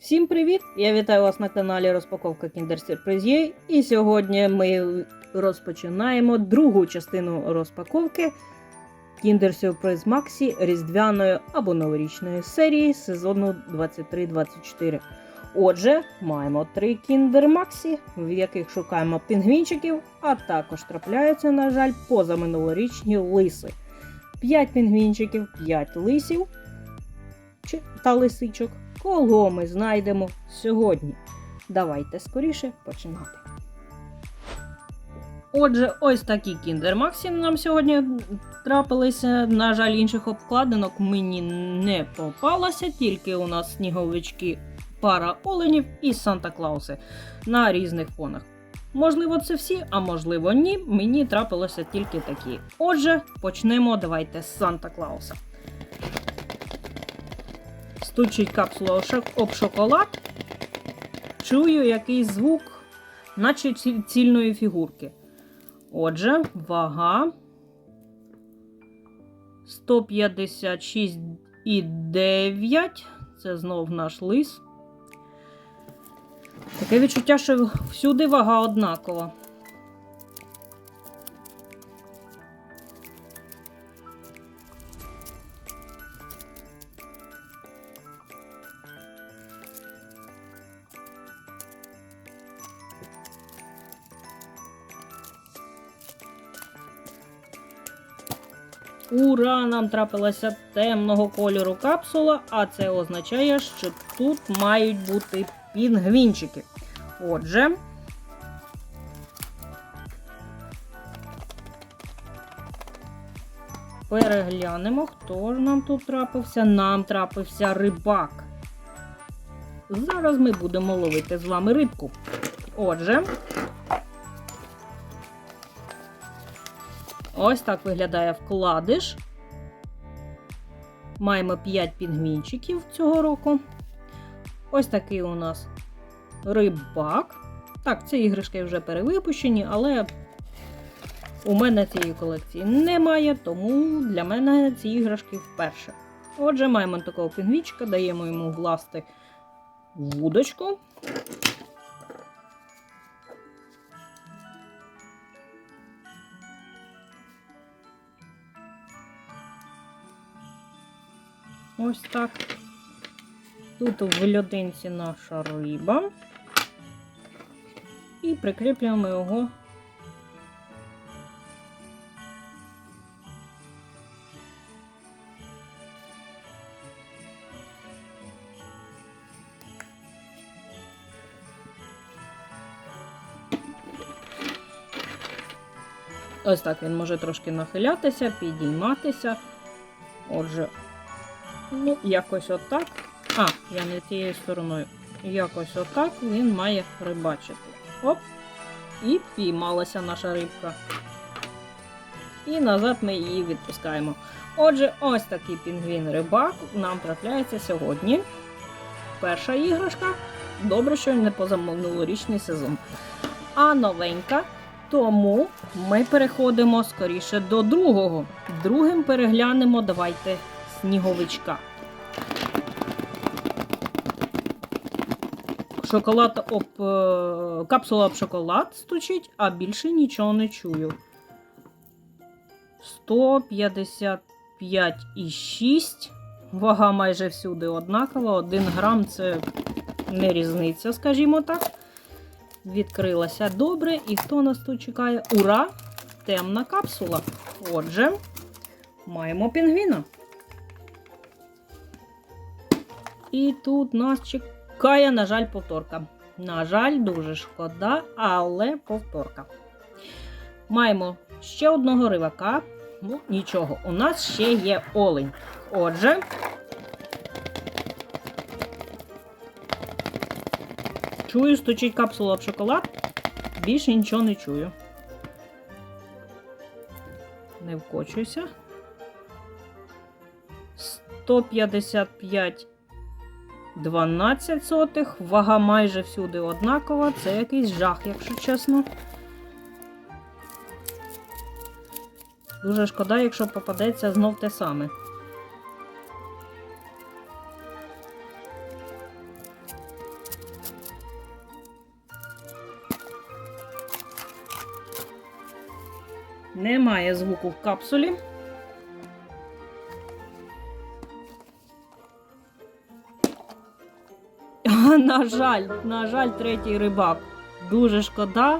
Всім привіт! Я вітаю вас на каналі Розпаковка Kinder Surprise. І сьогодні ми розпочинаємо другу частину розпаковки Kinder Surprise Maxi різдвяної або новорічної серії сезону 23-24. Отже, маємо три Kinder Maxi, в яких шукаємо пінгвінчиків, а також трапляються, на жаль, позаминулорічні лиси. 5 пінгвінчиків, 5 лисів та лисичок. Кого ми знайдемо сьогодні? Давайте скоріше починати. Отже, ось такі Maxi нам сьогодні трапилися. На жаль, інших обкладинок мені не попалося, тільки у нас сніговички, пара оленів і Санта Клауси на різних фонах. Можливо, це всі, а можливо, ні. Мені трапилося тільки такі. Отже, почнемо давайте з Стучить капсула об шоколад. Чую якийсь звук, наче цільної фігурки. Отже, вага 156,9. Це знов наш лис. Таке відчуття, що всюди вага однакова. Ура! Нам трапилася темного кольору капсула, а це означає, що тут мають бути пінгвінчики. Отже. Переглянемо, хто ж нам тут трапився. Нам трапився рибак. Зараз ми будемо ловити з вами рибку. Отже, Ось так виглядає вкладиш. Маємо 5 пінгвінчиків цього року. Ось такий у нас рибак. Так, ці іграшки вже перевипущені, але у мене цієї колекції немає, тому для мене ці іграшки вперше. Отже, маємо такого пінгвінчика, даємо йому власти вудочку. Ось так. Тут в льодинці наша риба. І прикріплюємо його. Ось так він може трошки нахилятися, підійматися. Отже, Ну, якось отак. А, я не тією стороною. Якось отак він має рибачити. Оп! І піймалася наша рибка. І назад ми її відпускаємо. Отже, ось такий пінгвін-рибак нам трапляється сьогодні. Перша іграшка. Добре, що не позаминулорічний сезон. А новенька. Тому ми переходимо скоріше до другого. Другим переглянемо, давайте сніговичка. Шоколад об е, капсула об шоколад стучить, а більше нічого не чую. 155,6. Вага майже всюди однакова. 1 грам це не різниця, скажімо так. Відкрилася добре. І хто нас тут чекає? Ура! Темна капсула. Отже, маємо пінгвіна. І тут нас чекає, на жаль, повторка. На жаль, дуже шкода, але повторка. Маємо ще одного ривака. Ну, нічого, у нас ще є олень. Отже, чую, стучить капсула об шоколад. Більше нічого не чую. Не вкочуйся. 155 12 сотих. Вага майже всюди однакова. Це якийсь жах, якщо чесно. Дуже шкода, якщо попадеться знов те саме. Немає звуку в капсулі. На жаль, на жаль, третій рибак. Дуже шкода,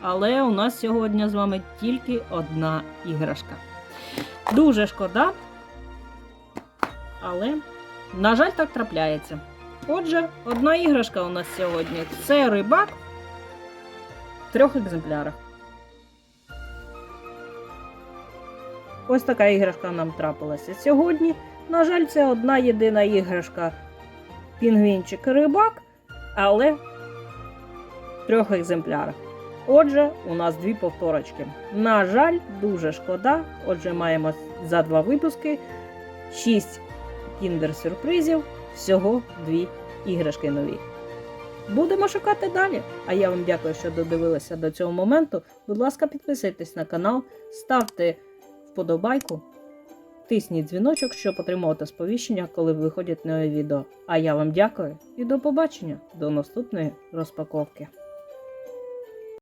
але у нас сьогодні з вами тільки одна іграшка. Дуже шкода, але, на жаль, так трапляється. Отже, одна іграшка у нас сьогодні це рибак в трьох екземплярах. Ось така іграшка нам трапилася сьогодні. На жаль, це одна єдина іграшка пінгвінчик рибак, але в трьох екземплярах. Отже, у нас дві повторочки. На жаль, дуже шкода. Отже, маємо за два випуски 6 кіндер-сюрпризів, всього дві іграшки нові. Будемо шукати далі. А я вам дякую, що додивилися до цього моменту. Будь ласка, підписуйтесь на канал, ставте вподобайку, тисніть дзвіночок, щоб отримувати сповіщення, коли виходять нові відео. А я вам дякую і до побачення до наступної розпаковки.